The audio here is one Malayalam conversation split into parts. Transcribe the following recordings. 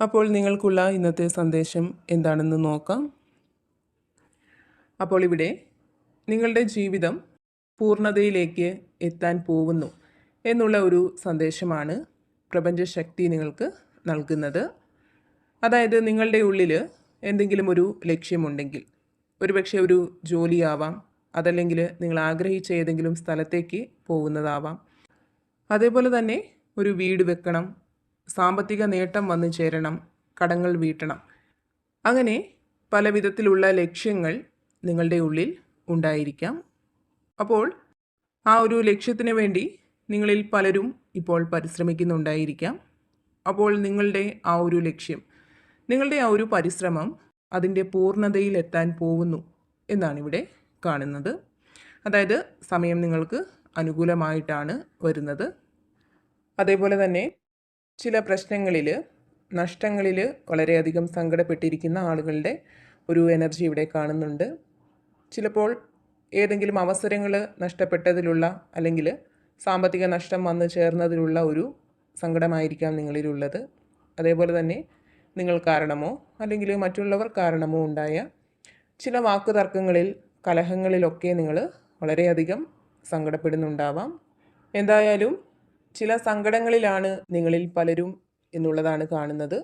അപ്പോൾ നിങ്ങൾക്കുള്ള ഇന്നത്തെ സന്ദേശം എന്താണെന്ന് നോക്കാം. അപ്പോൾ ഇവിടെ നിങ്ങളുടെ ജീവിതം പൂർണതയിലേക്ക് എത്താൻ പോകുന്നു എന്നുള്ള ഒരു സന്ദേശമാണ് പ്രപഞ്ചശക്തി നിങ്ങൾക്ക് നൽകുന്നത്. അതായത് നിങ്ങളുടെ ഉള്ളിൽ എന്തെങ്കിലും ഒരു ലക്ഷ്യമുണ്ടെങ്കിൽ ഒരുപക്ഷെ ഒരു ജോലിയാവാം അതല്ലെങ്കിൽ നിങ്ങൾ ആഗ്രഹിച്ച ഏതെങ്കിലും സ്ഥലത്തേക്ക് പോകുന്നതാവാം. അതേപോലെ തന്നെ ഒരു വീട് വെക്കണം സാമ്പത്തിക നേട്ടം വന്നു ചേരണം കടങ്ങൾ വീട്ടണം. അങ്ങനെ പല വിധത്തിലുള്ള ലക്ഷ്യങ്ങൾ നിങ്ങളുടെ ഉള്ളിൽ ഉണ്ടായിരിക്കാം. അപ്പോൾ ആ ഒരു ലക്ഷ്യത്തിന് വേണ്ടി നിങ്ങളിൽ പലരും ഇപ്പോൾ പരിശ്രമിക്കുന്നുണ്ടായിരിക്കാം. അപ്പോൾ നിങ്ങളുടെ ആ ഒരു ലക്ഷ്യം നിങ്ങളുടെ ആ ഒരു പരിശ്രമം അതിന്റെ പൂർണതയിൽ എത്താൻ പോകുന്നു എന്നാണിവിടെ കാണുന്നത്. അതായത് സമയം നിങ്ങൾക്ക് അനുകൂലമായിട്ടാണ് വരുന്നത്. അതേപോലെ തന്നെ ചില പ്രശ്നങ്ങളിൽ നഷ്ടങ്ങളിൽ വളരെയധികം സങ്കടപ്പെട്ടിരിക്കുന്ന ആളുകളുടെ ഒരു എനർജി ഇവിടെ കാണുന്നുണ്ട്. ചിലപ്പോൾ ഏതെങ്കിലും അവസരങ്ങൾ നഷ്ടപ്പെട്ടതിലുള്ള അല്ലെങ്കിൽ സാമ്പത്തിക നഷ്ടം വന്നു ചേർന്നതിലുള്ള ഒരു സങ്കടമായിരിക്കാം നിങ്ങളിലുള്ളത്. അതേപോലെ തന്നെ നിങ്ങൾ കാരണമോ അല്ലെങ്കിൽ മറ്റുള്ളവർ കാരണമോ ഉണ്ടായ ചില വാക്കുതർക്കങ്ങളിൽ കലഹങ്ങളിലൊക്കെ നിങ്ങൾ വളരെയധികം സങ്കടപ്പെടുന്നുണ്ടാവാം. എന്തായാലും ചില സങ്കടങ്ങളിലാണ് നിങ്ങളിൽ പലരും എന്നുള്ളതാണ് കാണുന്നത്.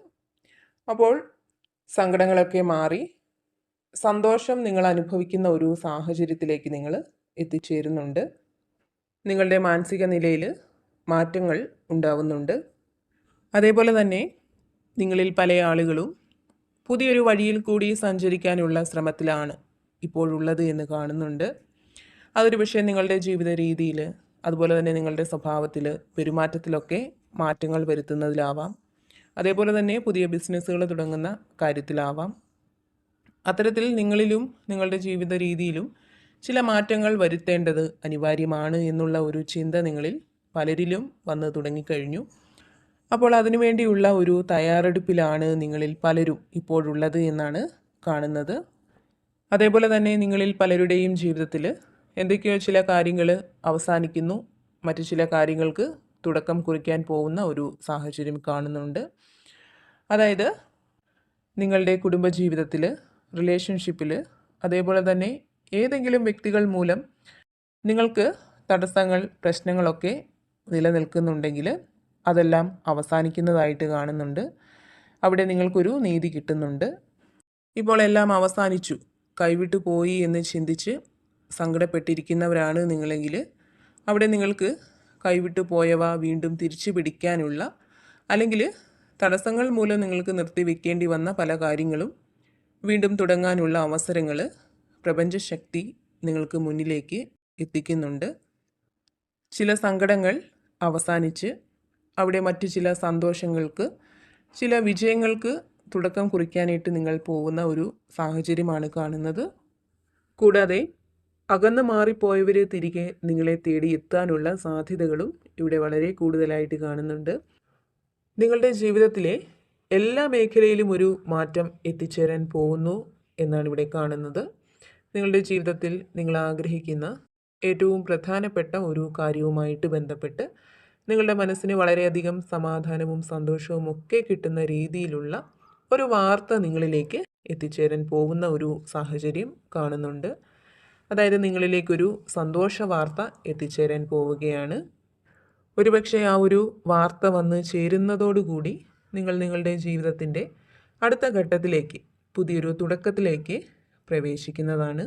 അപ്പോൾ സങ്കടങ്ങളൊക്കെ മാറി സന്തോഷം നിങ്ങൾ അനുഭവിക്കുന്ന ഒരു സാഹചര്യത്തിലേക്ക് നിങ്ങൾ എത്തിച്ചേരുന്നുണ്ട്. നിങ്ങളുടെ മാനസിക നിലയിൽ മാറ്റങ്ങൾ ഉണ്ടാവുന്നുണ്ട്. അതേപോലെ തന്നെ നിങ്ങളിൽ പല ആളുകളും പുതിയൊരു വഴിയിൽ കൂടി സഞ്ചരിക്കാനുള്ള ശ്രമത്തിലാണ് ഇപ്പോഴുള്ളത് എന്ന് കാണുന്നുണ്ട്. അതൊരു പക്ഷേ നിങ്ങളുടെ ജീവിത രീതിയിൽ അതുപോലെ തന്നെ നിങ്ങളുടെ സ്വഭാവത്തിൽ പെരുമാറ്റത്തിലൊക്കെ മാറ്റങ്ങൾ വരുത്തുന്നതിലാവാം. അതേപോലെ തന്നെ പുതിയ ബിസിനസ്സുകൾ തുടങ്ങുന്ന കാര്യത്തിലാവാം. അത്തരത്തിൽ നിങ്ങളിലും നിങ്ങളുടെ ജീവിത രീതിയിലും ചില മാറ്റങ്ങൾ വരുത്തേണ്ടത് അനിവാര്യമാണ് എന്നുള്ള ഒരു ചിന്ത നിങ്ങളിൽ പലരിലും വന്ന് തുടങ്ങിക്കഴിഞ്ഞു. അപ്പോൾ അതിനുവേണ്ടിയുള്ള ഒരു തയ്യാറെടുപ്പിലാണ് നിങ്ങളിൽ പലരും ഇപ്പോഴുള്ളത് എന്നാണ് കാണുന്നത്. അതേപോലെ തന്നെ നിങ്ങളിൽ പലരുടെയും ജീവിതത്തിൽ എന്തൊക്കെയോ ചില കാര്യങ്ങൾ അവസാനിക്കുന്നു. മറ്റു ചില കാര്യങ്ങൾക്ക് തുടക്കം കുറിക്കാൻ പോകുന്ന ഒരു സാഹചര്യം കാണുന്നുണ്ട്. അതായത് നിങ്ങളുടെ കുടുംബജീവിതത്തിൽ റിലേഷൻഷിപ്പിൽ അതേപോലെ തന്നെ ഏതെങ്കിലും വ്യക്തികൾ മൂലം നിങ്ങൾക്ക് തടസ്സങ്ങൾ പ്രശ്നങ്ങളൊക്കെ നിലനിൽക്കുന്നുണ്ടെങ്കിൽ അതെല്ലാം അവസാനിക്കുന്നതായിട്ട് കാണുന്നുണ്ട്. അവിടെ നിങ്ങൾക്കൊരു നീതി കിട്ടുന്നുണ്ട്. ഇപ്പോൾ എല്ലാം അവസാനിച്ചു. കൈവിട്ടു പോയി എന്ന് ചിന്തിച്ച് സങ്കടപ്പെട്ടിരിക്കുന്നവരാണ് നിങ്ങളെങ്കിൽ അവിടെ നിങ്ങൾക്ക് കൈവിട്ട് പോയവ വീണ്ടും തിരിച്ചു പിടിക്കാനുള്ള അല്ലെങ്കിൽ തടസ്സങ്ങൾ മൂലം നിങ്ങൾക്ക് നിർത്തി നിർത്തിവെക്കേണ്ടി വന്ന പല കാര്യങ്ങളും വീണ്ടും തുടങ്ങാനുള്ള അവസരങ്ങൾ പ്രപഞ്ചശക്തി നിങ്ങൾക്ക് മുന്നിലേക്ക് എത്തിക്കുന്നുണ്ട്. ചില സങ്കടങ്ങൾ അവസാനിച്ച് അവിടെ മറ്റു ചില സന്തോഷങ്ങൾക്ക് ചില വിജയങ്ങൾക്ക് തുടക്കം കുറിക്കാനായിട്ട് നിങ്ങൾ പോകുന്ന ഒരു സാഹചര്യമാണ് കാണുന്നത്. കൂടാതെ അകന്നു മാറിപ്പോയവർ തിരികെ നിങ്ങളെ തേടി എത്താനുള്ള സാധ്യതകളും ഇവിടെ വളരെ കൂടുതലായിട്ട് കാണുന്നുണ്ട്. നിങ്ങളുടെ ജീവിതത്തിലെ എല്ലാ മേഖലയിലും ഒരു മാറ്റം എത്തിച്ചേരാൻ പോകുന്നു എന്നാണ് ഇവിടെ കാണുന്നത്. നിങ്ങളുടെ ജീവിതത്തിൽ നിങ്ങൾ ആഗ്രഹിക്കുന്ന ഏറ്റവും പ്രധാനപ്പെട്ട ഒരു കാര്യവുമായിട്ട് ബന്ധപ്പെട്ട് നിങ്ങളുടെ മനസ്സിന് വളരെയധികം സമാധാനവും സന്തോഷവും ഒക്കെ കിട്ടുന്ന രീതിയിലുള്ള ഒരു വാർത്ത നിങ്ങളിലേക്ക് എത്തിച്ചേരാൻ പോകുന്ന ഒരു സാഹചര്യം കാണുന്നുണ്ട്. അതായത് നിങ്ങളിലേക്കൊരു സന്തോഷ വാർത്ത എത്തിച്ചേരാൻ പോവുകയാണ്. ഒരുപക്ഷെ ആ ഒരു വാർത്ത വന്ന് ചേരുന്നതോടുകൂടി നിങ്ങൾ നിങ്ങളുടെ ജീവിതത്തിന്റെ അടുത്ത ഘട്ടത്തിലേക്ക് പുതിയൊരു തുടക്കത്തിലേക്ക് പ്രവേശിക്കുന്നതാണ്.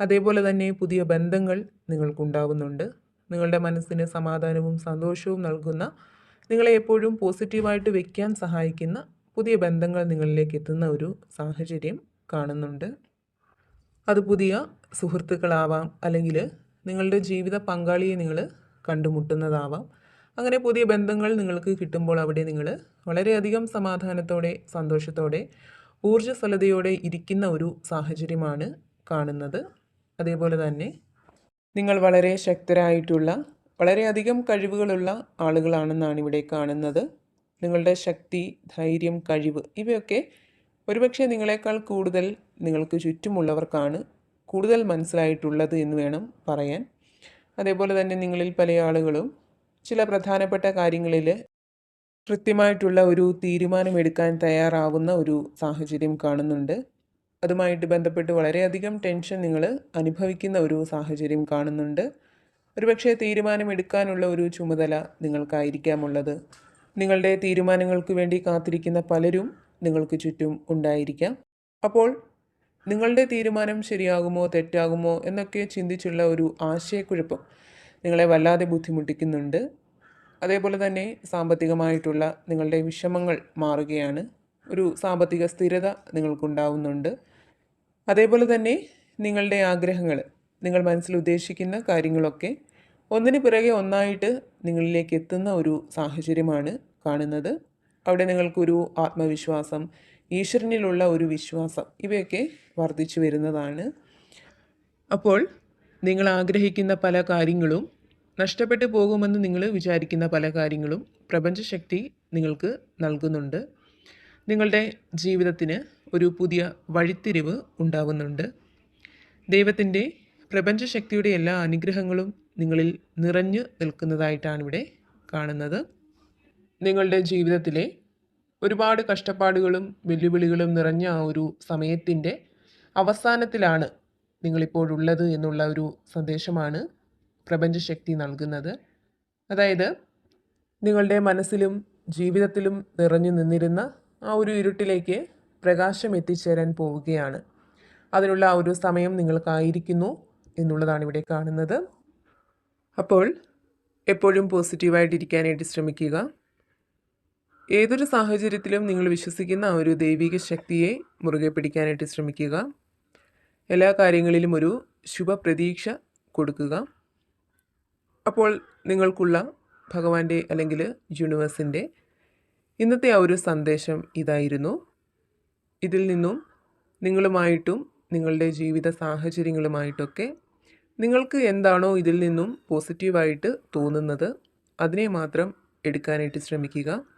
അതേപോലെ തന്നെ പുതിയ ബന്ധങ്ങൾ നിങ്ങൾക്കുണ്ടാവുന്നുണ്ട്. നിങ്ങളുടെ മനസ്സിന് സമാധാനവും സന്തോഷവും നൽകുന്ന നിങ്ങളെ എപ്പോഴും പോസിറ്റീവായിട്ട് വയ്ക്കാൻ സഹായിക്കുന്ന പുതിയ ബന്ധങ്ങൾ നിങ്ങളിലേക്ക് എത്തുന്ന ഒരു സാഹചര്യം കാണുന്നുണ്ട്. അത് പുതിയ സുഹൃത്തുക്കളാവാം. അല്ലെങ്കിൽ നിങ്ങളുടെ ജീവിത പങ്കാളിയെ നിങ്ങൾ കണ്ടുമുട്ടുന്നതാവാം. അങ്ങനെ പുതിയ ബന്ധങ്ങൾ നിങ്ങൾക്ക് കിട്ടുമ്പോൾ അവിടെ നിങ്ങൾ വളരെയധികം സമാധാനത്തോടെ സന്തോഷത്തോടെ ഊർജസ്വലതയോടെ ഇരിക്കുന്ന ഒരു സാഹചര്യമാണ് കാണുന്നത്. അതേപോലെ തന്നെ നിങ്ങൾ വളരെ ശക്തരായിട്ടുള്ള വളരെയധികം കഴിവുകളുള്ള ആളുകളാണെന്നാണ് ഇവിടെ കാണുന്നത്. നിങ്ങളുടെ ശക്തി ധൈര്യം കഴിവ് ഇവയൊക്കെ ഒരുപക്ഷെ നിങ്ങളെക്കാൾ കൂടുതൽ നിങ്ങൾക്ക് ചുറ്റുമുള്ളവർക്കാണ് കൂടുതൽ മനസ്സിലായിട്ടുള്ളത് എന്ന് വേണം പറയാൻ. അതേപോലെ തന്നെ നിങ്ങളിൽ പല ആളുകളും ചില പ്രധാനപ്പെട്ട കാര്യങ്ങളിൽ കൃത്യമായിട്ടുള്ള ഒരു തീരുമാനമെടുക്കാൻ തയ്യാറാവുന്ന ഒരു സാഹചര്യം കാണുന്നുണ്ട്. അതുമായിട്ട് ബന്ധപ്പെട്ട് വളരെയധികം ടെൻഷൻ നിങ്ങൾ അനുഭവിക്കുന്ന ഒരു സാഹചര്യം കാണുന്നുണ്ട്. ഒരുപക്ഷെ തീരുമാനമെടുക്കാനുള്ള ഒരു ചുമതല നിങ്ങൾക്കായിരിക്കാമുള്ളത്. നിങ്ങളുടെ തീരുമാനങ്ങൾക്ക് വേണ്ടി കാത്തിരിക്കുന്ന പലരും നിങ്ങൾക്ക് ചുറ്റും ഉണ്ടായിരിക്കാം. അപ്പോൾ നിങ്ങളുടെ തീരുമാനം ശരിയാകുമോ തെറ്റാകുമോ എന്നൊക്കെ ചിന്തിച്ചുള്ള ഒരു ആശയക്കുഴപ്പം നിങ്ങളെ വല്ലാതെ ബുദ്ധിമുട്ടിക്കുന്നുണ്ട്. അതേപോലെ തന്നെ സാമ്പത്തികമായിട്ടുള്ള നിങ്ങളുടെ വിഷമങ്ങൾ മാറുകയാണ്. ഒരു സാമ്പത്തിക സ്ഥിരത നിങ്ങൾക്കുണ്ടാവുന്നുണ്ട്. അതേപോലെ തന്നെ നിങ്ങളുടെ ആഗ്രഹങ്ങൾ നിങ്ങൾ മനസ്സിൽ ഉദ്ദേശിക്കുന്ന കാര്യങ്ങളൊക്കെ ഒന്നിന് പിറകെ ഒന്നായിട്ട് നിങ്ങളിലേക്ക് എത്തുന്ന ഒരു സാഹചര്യമാണ് കാണുന്നത്. അവിടെ നിങ്ങൾക്കൊരു ആത്മവിശ്വാസം ഈശ്വരനിലുള്ള ഒരു വിശ്വാസം ഇവയൊക്കെ വർദ്ധിച്ചു വരുന്നതാണ്. അപ്പോൾ നിങ്ങൾ ആഗ്രഹിക്കുന്ന പല കാര്യങ്ങളും നഷ്ടപ്പെട്ടു പോകുമെന്ന് നിങ്ങൾ വിചാരിക്കുന്ന പല കാര്യങ്ങളും പ്രപഞ്ചശക്തി നിങ്ങൾക്ക് നൽകുന്നുണ്ട്. നിങ്ങളുടെ ജീവിതത്തിന് ഒരു പുതിയ വഴിത്തിരിവ് ഉണ്ടാകുന്നുണ്ട് ദൈവത്തിന്റെ പ്രപഞ്ചശക്തിയുടെ എല്ലാ അനുഗ്രഹങ്ങളും നിങ്ങളിൽ നിറഞ്ഞു നിൽക്കുന്നതായിട്ടാണ് ഇവിടെ കാണുന്നത്. നിങ്ങളുടെ ജീവിതത്തിലെ ഒരുപാട് കഷ്ടപ്പാടുകളും വെല്ലുവിളികളും നിറഞ്ഞ ആ ഒരു സമയത്തിന്റെ അവസാനത്തിലാണ് നിങ്ങളിപ്പോഴുള്ളത് എന്നുള്ള ഒരു സന്ദേശമാണ് പ്രപഞ്ചശക്തി നൽകുന്നത്. അതായത് നിങ്ങളുടെ മനസ്സിലും ജീവിതത്തിലും നിറഞ്ഞു നിന്നിരുന്ന ആ ഒരു ഇരുട്ടിലേക്ക് പ്രകാശം എത്തിച്ചേരാൻ പോവുകയാണ്. അതിനുള്ള ആ ഒരു സമയം നിങ്ങൾക്കായിരിക്കുന്നു എന്നുള്ളതാണ് ഇവിടെ കാണുന്നത്. അപ്പോൾ എപ്പോഴും പോസിറ്റീവായിട്ടിരിക്കാനായിട്ട് ശ്രമിക്കുക. ഏതൊരു സാഹചര്യത്തിലും നിങ്ങൾ വിശ്വസിക്കുന്ന ആ ഒരു ദൈവിക ശക്തിയെ മുറുകെ പിടിക്കാനായിട്ട് ശ്രമിക്കുക. എല്ലാ കാര്യങ്ങളിലും ഒരു ശുഭപ്രതീക്ഷ കൊടുക്കുക. അപ്പോൾ നിങ്ങൾക്കുള്ള ഭഗവാന്റെ അല്ലെങ്കിൽ യൂണിവേഴ്സിന്റെ ഇന്നത്തെ ആ ഒരു സന്ദേശം ഇതായിരുന്നു. ഇതിൽ നിന്നും നിങ്ങളുമായിട്ടും നിങ്ങളുടെ ജീവിത സാഹചര്യങ്ങളുമായിട്ടൊക്കെ നിങ്ങൾക്ക് എന്താണോ ഇതിൽ നിന്നും പോസിറ്റീവായിട്ട് തോന്നുന്നത് അതിനെ മാത്രം എടുക്കാനായിട്ട് ശ്രമിക്കുക.